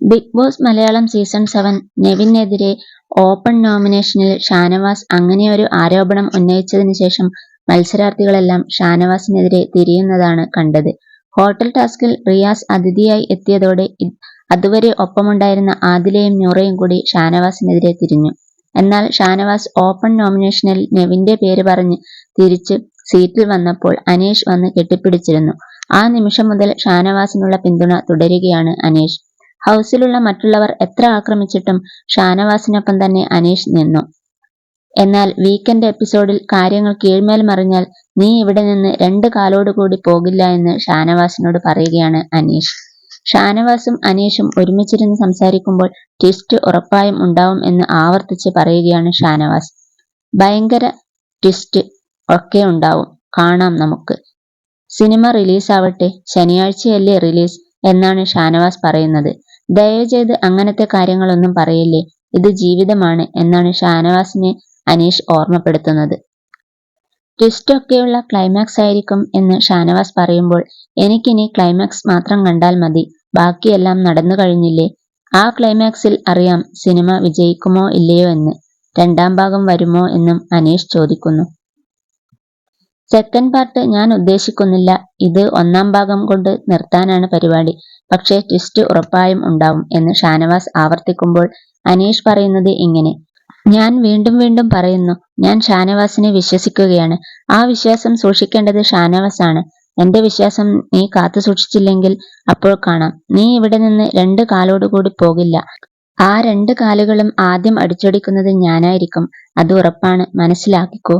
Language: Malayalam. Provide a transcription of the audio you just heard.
Bigg Boss Malayalam season seven നെവിനെതിരെ open നോമിനേഷനിൽ ഷാനവാസ് അങ്ങനെയൊരു ആരോപണം ഉന്നയിച്ചതിന് ശേഷം മത്സരാർത്ഥികളെല്ലാം ഷാനവാസിനെതിരെ തിരിയുന്നതാണ് കണ്ടത്. ഹോട്ടൽ ടാസ്കിൽ റിയാസ് അതിഥിയായി എത്തിയതോടെ അതുവരെ ഒപ്പമുണ്ടായിരുന്ന ആദിലയും നൂറയും കൂടി ഷാനവാസിനെതിരെ തിരിഞ്ഞു. എന്നാൽ ഷാനവാസ് ഓപ്പൺ നോമിനേഷനിൽ നെവിന്റെ പേര് പറഞ്ഞ് തിരിച്ച് സീറ്റിൽ വന്നപ്പോൾ അനേഷ് വന്ന് കെട്ടിപ്പിടിച്ചിരുന്നു. ആ നിമിഷം മുതൽ ഷാനവാസിനുള്ള പിന്തുണ തുടരുകയാണ് അനീഷ്. ഹൗസിലുള്ള മറ്റുള്ളവർ എത്ര ആക്രമിച്ചിട്ടും ഷാനവാസിനൊപ്പം തന്നെ അനീഷ് നിന്നു. എന്നാൽ വീക്കെൻഡ് എപ്പിസോഡിൽ കാര്യങ്ങൾ കീഴ്മേൽ മറിഞ്ഞാൽ നീ ഇവിടെ നിന്ന് രണ്ട് കാലോടുകൂടി പോകില്ല എന്ന് ഷാനവാസിനോട് പറയുകയാണ് അനീഷ്. ഷാനവാസും അനീഷും ഒരുമിച്ചിരുന്ന് സംസാരിക്കുമ്പോൾ ട്വിസ്റ്റ് ഉറപ്പായും ഉണ്ടാവും എന്ന് ആവർത്തിച്ച് പറയുകയാണ് ഷാനവാസ്. ഭയങ്കര ട്വിസ്റ്റ് ഒക്കെ ഉണ്ടാവും കാണാം നമുക്ക്. സിനിമ റിലീസാവട്ടെ ശനിയാഴ്ചയല്ലേ റിലീസ് എന്നാണ് ഷാനവാസ് പറയുന്നത്. ദയവ് ചെയ്ത് അങ്ങനത്തെ കാര്യങ്ങളൊന്നും പറയില്ലേ ഇത് ജീവിതമാണ് എന്നാണ് ഷാനവാസിനെ അനീഷ് ഓർമ്മപ്പെടുത്തുന്നത്. ട്വിസ്റ്റ് ഒക്കെയുള്ള ക്ലൈമാക്സ് ആയിരിക്കും എന്ന് ഷാനവാസ് പറയുമ്പോൾ എനിക്കിനി ക്ലൈമാക്സ് മാത്രം കണ്ടാൽ മതി ബാക്കിയെല്ലാം നടന്നു കഴിഞ്ഞില്ലേ. ആ ക്ലൈമാക്സിൽ അറിയാം സിനിമ വിജയിക്കുമോ ഇല്ലയോ എന്ന്. രണ്ടാം ഭാഗം വരുമോ എന്നും അനീഷ് ചോദിക്കുന്നു. സെക്കൻഡ് പാർട്ട് ഞാൻ ഉദ്ദേശിക്കുന്നില്ല ഇത് ഒന്നാം ഭാഗം കൊണ്ട് നിർത്താനാണ് പരിപാടി. പക്ഷേ ട്വിസ്റ്റ് ഉറപ്പായും ഉണ്ടാവും എന്ന് ഷാനവാസ് ആവർത്തിക്കുമ്പോൾ അനീഷ് പറയുന്നത് ഇങ്ങനെ. ഞാൻ വീണ്ടും വീണ്ടും പറയുന്നു ഞാൻ ഷാനവാസിനെ വിശ്വസിക്കുകയാണ്. ആ വിശ്വാസം സൂക്ഷിക്കേണ്ടത് ഷാനവാസ് ആണ്. എന്റെ വിശ്വാസം നീ കാത്തു സൂക്ഷിച്ചില്ലെങ്കിൽ അപ്പോൾ കാണാം. നീ ഇവിടെ നിന്ന് രണ്ട് കാലോടുകൂടി പോകില്ല. ആ രണ്ട് കാലുകളും ആദ്യം അടിച്ചൊടിക്കുന്നത് ഞാനായിരിക്കും. അത് ഉറപ്പാണ് മനസ്സിലാക്കിക്കോ.